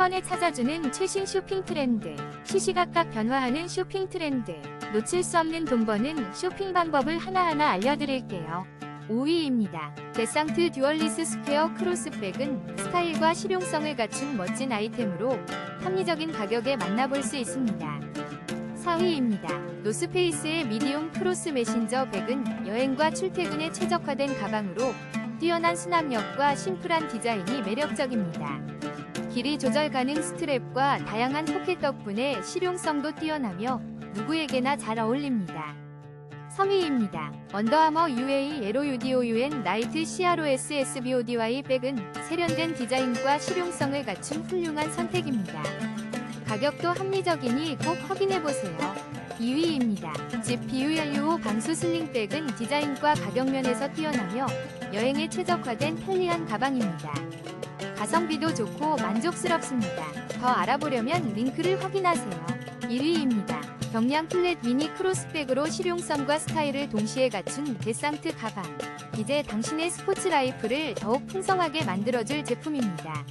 번에 찾아주는 최신 쇼핑 트렌드, 시시각각 변화하는 쇼핑 트렌드, 놓칠 수 없는 돈 버는 쇼핑 방법을 하나하나 알려드릴게요. 5위입니다. 데상트 듀얼리스 스퀘어 크로스백은 스타일과 실용성을 갖춘 멋진 아이템으로 합리적인 가격에 만나볼 수 있습니다. 4위입니다. 노스페이스의 미디움 크로스 메신저 백은 여행과 출퇴근에 최적화된 가방으로 뛰어난 수납력과 심플한 디자인이 매력적입니다. 길이 조절 가능 스트랩과 다양한 포켓 덕분에 실용성도 뛰어나며 누구에게나 잘 어울립니다. 3위입니다. 언더아머 UA 에로 UDOUN 나이트 CROS SBODY 백은 세련된 디자인과 실용성을 갖춘 훌륭한 선택입니다. 가격도 합리적이니 꼭 확인해보세요. 2위입니다. 집 BULUO 방수 슬링백은 디자인과 가격면에서 뛰어나며 여행에 최적화된 편리한 가방입니다. 가성비도 좋고 만족스럽습니다. 더 알아보려면 링크를 확인하세요. 1위입니다. 경량 플랫 미니 크로스백으로 실용성과 스타일을 동시에 갖춘 데상트 가방. 이제 당신의 스포츠 라이프를 더욱 풍성하게 만들어줄 제품입니다.